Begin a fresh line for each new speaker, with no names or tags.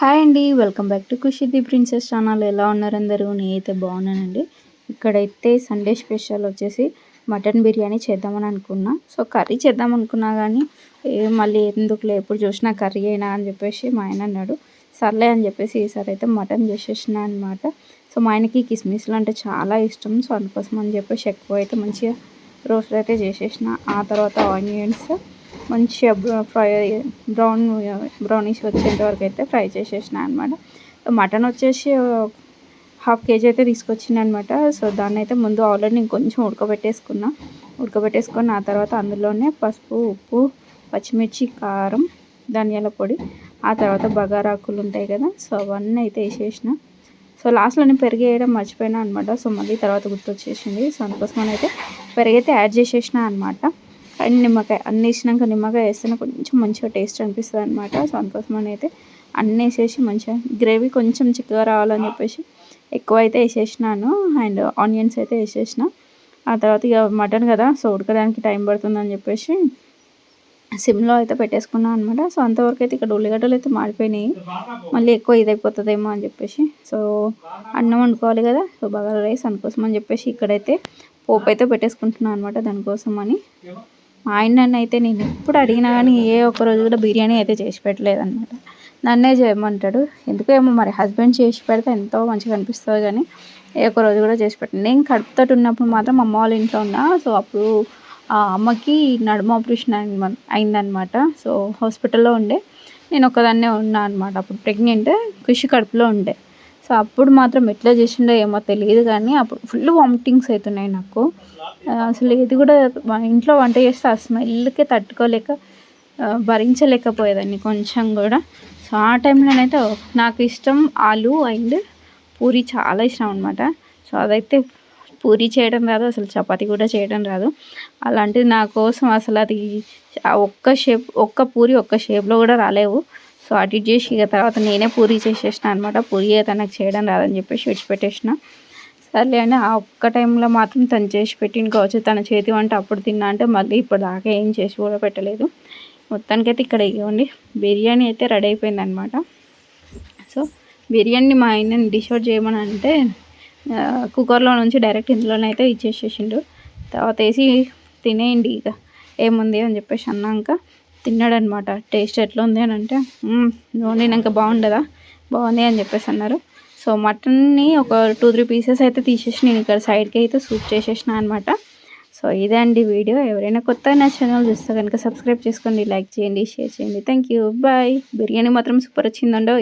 Hi అండి welcome back to Khushi the princess channel. ఎలా ఉన్నారు అందరూ? నేనైతే బాగున్నానండి. ఇక్కడైతే సండే స్పెషల్ వచ్చేసి మటన్ బిర్యానీ చేద్దామని అనుకున్నా. సో కర్రీ చేద్దాం అనుకున్నా కానీ ఏ మళ్ళీ ఎందుకులే ఎప్పుడు చూసినా కర్రీ అయినా అని చెప్పేసి మా ఆయన అన్నాడు. సర్లే అని చెప్పేసి ఈసారి అయితే మటన్ చేసేసిన అనమాట సో మా ఆయనకి కిస్మిస్లు అంటే చాలా ఇష్టం. సో అందుకోసం అని చెప్పేసి ఎక్కువ అయితే మంచిగా రోస్ట్ అయితే చేసేసిన. ఆ తర్వాత ఆనియన్స్ మంచిగా ఫ్రై బ్రౌన్ బ్రౌనిష్ వచ్చేంత వరకు అయితే ఫ్రై చేసేసిన అనమాట మటన్ వచ్చేసి హాఫ్ కేజీ అయితే తీసుకొచ్చింది అనమాట సో దాన్ని అయితే ముందు ఆల్రెడీ నేను కొంచెం ఉడకబెట్టేసుకున్నా. ఉడకబెట్టేసుకొని ఆ తర్వాత అందులోనే పసుపు ఉప్పు పచ్చిమిర్చి కారం ధనియాల పొడి ఆ తర్వాత బగారాకులు ఉంటాయి కదా సో అవన్నీ అయితే వేసేసిన. సో లాస్ట్లో నేను పెరిగి వేయడం మర్చిపోయినా అనమాట సో మళ్ళీ తర్వాత గుర్తొచ్చేసింది. సో అందుకోసం అయితే పెరిగైతే యాడ్ చేసేసిన అనమాట అండ్ నిమ్మకాయ అన్ని వేసినాక నిమ్మకాయ వేస్తేనే కొంచెం మంచిగా టేస్ట్ అనిపిస్తుంది అనమాట సో అందుకోసం అయితే అన్నీ వేసేసి మంచిగా గ్రేవీ కొంచెం చిక్కగా రావాలని చెప్పేసి ఎక్కువ అయితే వేసేసినాను. అండ్ ఆనియన్స్ అయితే వేసేసిన. ఆ తర్వాత ఇక మటన్ కదా సో ఉడకడానికి టైం పడుతుందని చెప్పేసి సిమ్లో అయితే పెట్టేసుకున్నాను అనమాట సో అంతవరకు అయితే ఇక్కడ ఉల్లిగడ్డలు అయితే మాడిపోయినాయి. మళ్ళీ ఎక్కువ ఇదైపోతుందేమో అని చెప్పేసి. సో అన్నం వండుకోవాలి కదా సో బగారా రైస్ అందుకోసం అని చెప్పేసి ఇక్కడైతే పోపు అయితే పెట్టేసుకుంటున్నాను అనమాట దానికోసం అని మా ఆయన అయితే నేను ఎప్పుడు అడిగినా కానీ ఏ ఒక్క రోజు కూడా బిర్యానీ అయితే చేసి పెట్టలేదు అనమాట నన్నే చేయమంటాడు. ఎందుకో ఏమో మరి హస్బెండ్ చేసి పెడితే ఎంతో మంచిగా అనిపిస్తుంది కానీ ఏ ఒక్క రోజు కూడా చేసి పెట్టండి నేను కడుపుతోటి ఉన్నప్పుడు మాత్రం అమ్మ వాళ్ళ ఇంట్లో ఉన్నా. సో అప్పుడు ఆ అమ్మకి నడుమ ఆపరేషన్ అయిందనమాట సో హాస్పిటల్లో ఉండే. నేను ఒకదాన్నే ఉన్నా అనమాట అప్పుడు ప్రెగ్నెంట్ కృషి కడుపులో ఉండే. సో అప్పుడు మాత్రం ఎట్లా చేసిండో ఏమో తెలియదు కానీ అప్పుడు ఫుల్ వామిటింగ్స్ అవుతున్నాయి నాకు. అసలు ఇది కూడా ఇంట్లో వంట చేస్తే ఆ స్మెల్కే తట్టుకోలేక భరించలేకపోయేదాన్ని కొంచెం కూడా. సో ఆ టైంలోనైతే నాకు ఇష్టం ఆలు అండ్ పూరి చాలా ఇష్టం అనమాట సో అదైతే పూరి చేయడం రాదు అసలు చపాతి కూడా చేయడం రాదు. అలాంటిది నా కోసం అసలు అది ఒక్క షేప్ ఒక్క పూరి ఒక్క షేప్లో కూడా రాలేవు. సో అటు చేసి ఇక తర్వాత నేనే పూరి చేసేసిన అనమాట పూరి అయితే నాకు చేయడం రాదని చెప్పేసి విడిచిపెట్టేసిన. సర్లే అని ఆ ఒక్క టైంలో మాత్రం తను చేసి పెట్టింది కావచ్చు. తన చేతి వంట అప్పుడు తిన్నా అంటే మళ్ళీ ఇప్పుడు దాకా ఏం చేసి కూడా పెట్టలేదు. మొత్తానికైతే ఇక్కడ ఇవ్వండి. బిర్యానీ అయితే రెడీ అయిపోయింది అనమాట సో బిర్యానీ మా ఆయన డిష్ అవుట్ చేయమని అంటే కుక్కర్లో నుంచి డైరెక్ట్ ఇందులోనైతే ఇచ్చేసేసిండు. తర్వాత వేసి తినేయండి ఇక. ఏముంది అని చెప్పేసి అన్నాక తిన్నాడనమాట. టేస్ట్ ఎట్లా ఉంది అని అంటే వండినాక బాగుండదా? బాగుంది అని చెప్పేసి అన్నారు. సో మటన్ని ఒక టూ త్రీ పీసెస్ అయితే తీసేసి నేను ఇక్కడ సైడ్కి అయితే సూప్ చేసేసిన అనమాట. సో ఇదే అండి వీడియో. ఎవరైనా కొత్త నా ఛానల్ చూస్తే కనుక సబ్స్క్రైబ్ చేసుకోండి లైక్ చేయండి షేర్ చేయండి. Thank you bye. బిర్యానీ మాత్రం సూపర్ వచ్చిందండో